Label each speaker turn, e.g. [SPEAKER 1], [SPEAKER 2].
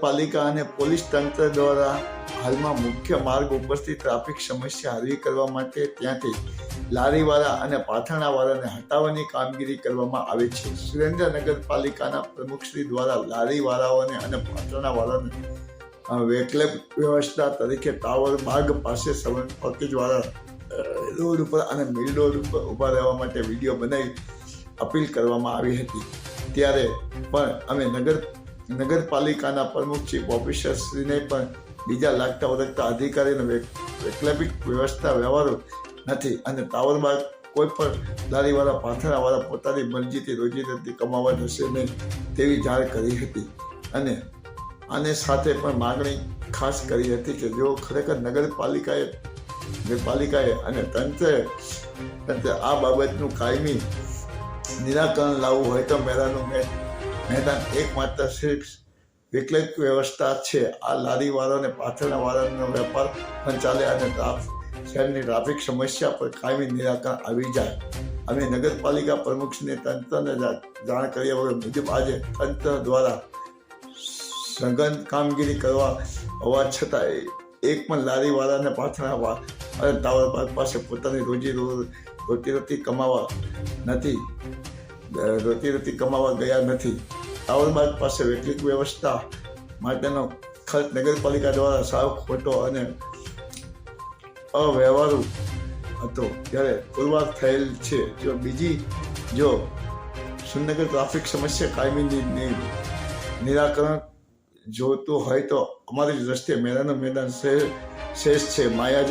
[SPEAKER 1] પાલિકા અને પોલીસ તંત્ર દ્વારા હાલમાં મુખ્ય માર્ગ ઉપરથી ટ્રાફિક સમસ્યા હળવી કરવા માટે ત્યાંથી લારીવાળા અને પાથાણાવાળાને હટાવવાની કામગીરી કરવામાં આવે છે. સુરેન્દ્રનગર પાલિકાના પ્રમુખશ્રી દ્વારા લારીવાળાઓને અને પાથાણાવાળાને અ, વ્યવસ્થા તરીકે ટાવર માર્ગ પાસે સવર્ણ પકેજવાળા રોડ ઉપર અને મિલ રોડ ઉપર ઊભા રહેવા માટે વીડિયો બનાવી અપીલ કરવામાં આવી હતી. ત્યારે પણ અમે નગર નગરપાલિકાના પ્રમુખ ચીફ ઓફિસરશ્રીને પણ બીજા લાગતા ઓળખતા અધિકારીને વૈકલ્પિક વ્યવસ્થા વ્યવહારો નથી અને ટાવરમાં કોઈ પણ લારીવાળા પાથરાવાળા પોતાની મરજીથી રોજીરોટી કમાવા જશે નહીં તેવી જાણ કરી હતી. અને આને સાથે પણ માગણી ખાસ કરી હતી કે જો ખરેખર નગરપાલિકાએ નગરપાલિકાએ અને તંત્રએ તંત્ર આ બાબતનું કાયમી નિરાકરણ લાવવું હોય તો મેળાનું મે- મેદાન એકમાત્ર શ્રેષ્ઠ વૈકલ્પિક વ્યવસ્થા છે. આ લારીવાળો અને પાથરણાવાળાનો વેપાર પણ અને ટ્રાફ શહેરની ટ્રાફિક સમસ્યા પર કાયમી નિરાકરણ આવી જાય. અમે નગરપાલિકા પ્રમુખને તંત્રને જાણ કર્યા વગર મુજબ આજે તંત્ર દ્વારા સઘન કામગીરી કરવા હોવા છતાં એક પણ લારીવાળાને પાથરાવા અને ટાવર પાસે પોતાની રોજી રોટીરોટી કમાવા, નથી. અ, રોટીરોટી કમાવા ગયા નથી. ટાવર પાસે વૈકલિક વ્યવસ્થા માટેનો ખર્ચ નગરપાલિકા દ્વારા સાવ ખોટો અને અવ્યવહારુ હતો. ત્યારે પુરવાર થયેલ છે. જો બીજી જો સુરનગર ટ્રાફિક સમસ્યા કાયમી નિ- નિ- નિરાકરણ જોતું હોય તો અમારી દ્રષ્ટિએ મેદાનનું મેદાન શેષ શેષ છે. માયાજા